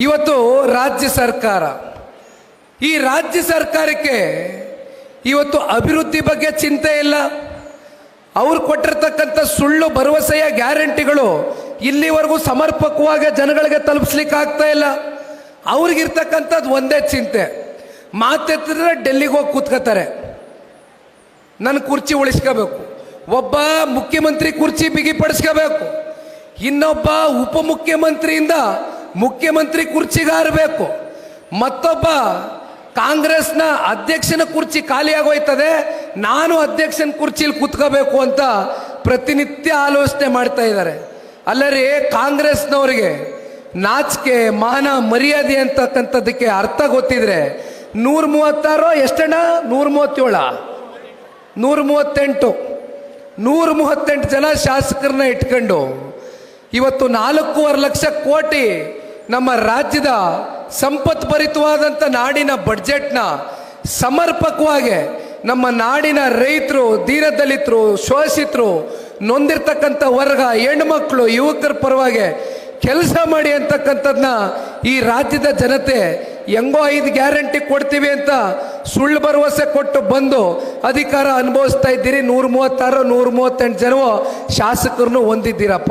ಇವತ್ತು ರಾಜ್ಯ ಸರ್ಕಾರ, ಈ ರಾಜ್ಯ ಸರ್ಕಾರಕ್ಕೆ ಇವತ್ತು ಅಭಿವೃದ್ಧಿ ಬಗ್ಗೆ ಚಿಂತೆ ಇಲ್ಲ. ಅವ್ರು ಕೊಟ್ಟಿರ್ತಕ್ಕಂಥ ಸುಳ್ಳು ಭರವಸೆಯ ಗ್ಯಾರಂಟಿಗಳು ಇಲ್ಲಿವರೆಗೂ ಸಮರ್ಪಕವಾಗಿ ಜನಗಳಿಗೆ ತಲುಪಿಸ್ಲಿಕ್ಕೆ ಆಗ್ತಾ ಇಲ್ಲ. ಅವ್ರಿಗಿರ್ತಕ್ಕಂಥದ್ದು ಒಂದೇ ಚಿಂತೆ. ಮಾತೆತ್ತಿದ್ರೆ ಡೆಲ್ಲಿಗೆ ಹೋಗಿ ಕೂತ್ಕೋತಾರೆ ನನ್ನ ಕುರ್ಚಿ ಉಳಿಸ್ಕೋಬೇಕು. ಒಬ್ಬ ಮುಖ್ಯಮಂತ್ರಿ ಕುರ್ಚಿ ಬಿಗಿಪಡಿಸ್ಕೋಬೇಕು. ಇನ್ನೊಬ್ಬ ಉಪಮುಖ್ಯಮಂತ್ರಿಯಿಂದ ಮುಖ್ಯಮಂತ್ರಿ ಕುರ್ಚಿಗಾರಬೇಕು ಮತ್ತೊಬ್ಬ ಕಾಂಗ್ರೆಸ್ನ ಅಧ್ಯಕ್ಷನ ಕುರ್ಚಿ ಖಾಲಿಯಾಗೋಯ್ತದೆ ನಾನು ಅಧ್ಯಕ್ಷನ ಕುರ್ಚಿಲಿ ಕೂತ್ಕೋಬೇಕು ಅಂತ ಪ್ರತಿನಿತ್ಯ ಆಲೋಚನೆ ಮಾಡ್ತಾ ಇದ್ದಾರೆ. ಅಲ್ಲರಿ, ಕಾಂಗ್ರೆಸ್ನವರಿಗೆ ನಾಚಿಕೆ, ಮಾನ, ಮರ್ಯಾದೆ ಅಂತಕ್ಕಂಥದ್ದಕ್ಕೆ ಅರ್ಥ ಗೊತ್ತಿದ್ರೆ ನೂರ ಮೂವತ್ತಾರೋ ಎಷ್ಟಣ್ಣ? ನೂರ ಮೂವತ್ತೇಳ ನೂರ ಮೂವತ್ತೆಂಟು ನೂರ ಮೂವತ್ತೆಂಟು ಜನ ಶಾಸಕರನ್ನ ಇಟ್ಕೊಂಡು ಇವತ್ತು ನಾಲ್ಕೂವರೆ ಲಕ್ಷ ಕೋಟಿ ನಮ್ಮ ರಾಜ್ಯದ ಸಂಪತ್ಭರಿತವಾದಂಥ ನಾಡಿನ ಬಡ್ಜೆಟ್ನ ಸಮರ್ಪಕವಾಗಿ ನಮ್ಮ ನಾಡಿನ ರೈತರು, ದೀನದಲಿತರು, ಶೋಷಿತರು, ನೊಂದಿರ್ತಕ್ಕಂಥ ವರ್ಗ, ಹೆಣ್ಮಕ್ಳು, ಯುವಕರ ಪರವಾಗಿ ಕೆಲಸ ಮಾಡಿ ಅಂತಕ್ಕಂಥದ್ನ ಈ ರಾಜ್ಯದ ಜನತೆ ಹೆಂಗೋ ಐದು ಗ್ಯಾರಂಟಿ ಕೊಡ್ತೀವಿ ಅಂತ ಸುಳ್ಳು ಭರವಸೆ ಕೊಟ್ಟು ಬಂದು ಅಧಿಕಾರ ಅನುಭವಿಸ್ತಾ ಇದ್ದೀರಿ. ನೂರ ಮೂವತ್ತಾರು, ನೂರ ಮೂವತ್ತೆಂಟು ಜನವೋ ಶಾಸಕರನ್ನು ಹೊಂದಿದ್ದೀರಪ್ಪ.